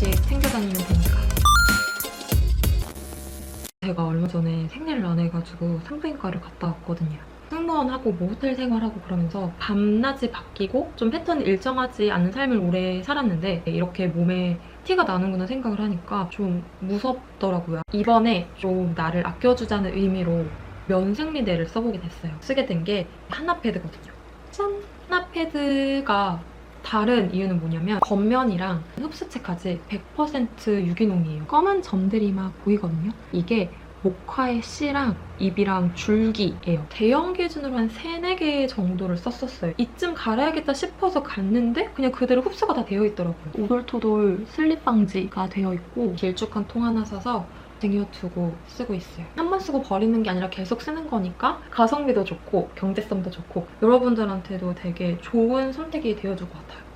개씩 챙겨 다니면 되니까. 제가 얼마 전에 생리를 안 해가지고 산부인과를 갔다 왔거든요. 승무원하고 뭐 호텔 생활하고 그러면서 밤낮이 바뀌고 좀 패턴이 일정하지 않은 삶을 오래 살았는데 이렇게 몸에 티가 나는구나 생각을 하니까 좀 무섭더라고요. 이번에 좀 나를 아껴주자는 의미로 면생리대를 써보게 됐어요. 쓰게 된 게 하나 패드거든요. 짠! 하나 패드가 다른 이유는 뭐냐면 겉면이랑 흡수체까지 100% 유기농이에요. 검은 점들이 막 보이거든요. 이게 목화의 씨랑 입이랑 줄기예요. 대형 기준으로 한 3, 4개 정도를 썼었어요. 이쯤 갈아야겠다 싶어서 갔는데 그냥 그대로 흡수가 다 되어 있더라고요. 오돌토돌 슬립 방지가 되어 있고 길쭉한 통 하나 사서 쟁여두고 쓰고 있어요. 한 번 쓰고 버리는 게 아니라 계속 쓰는 거니까 가성비도 좋고 경제성도 좋고 여러분들한테도 되게 좋은 선택이 되어줄 것 같아요.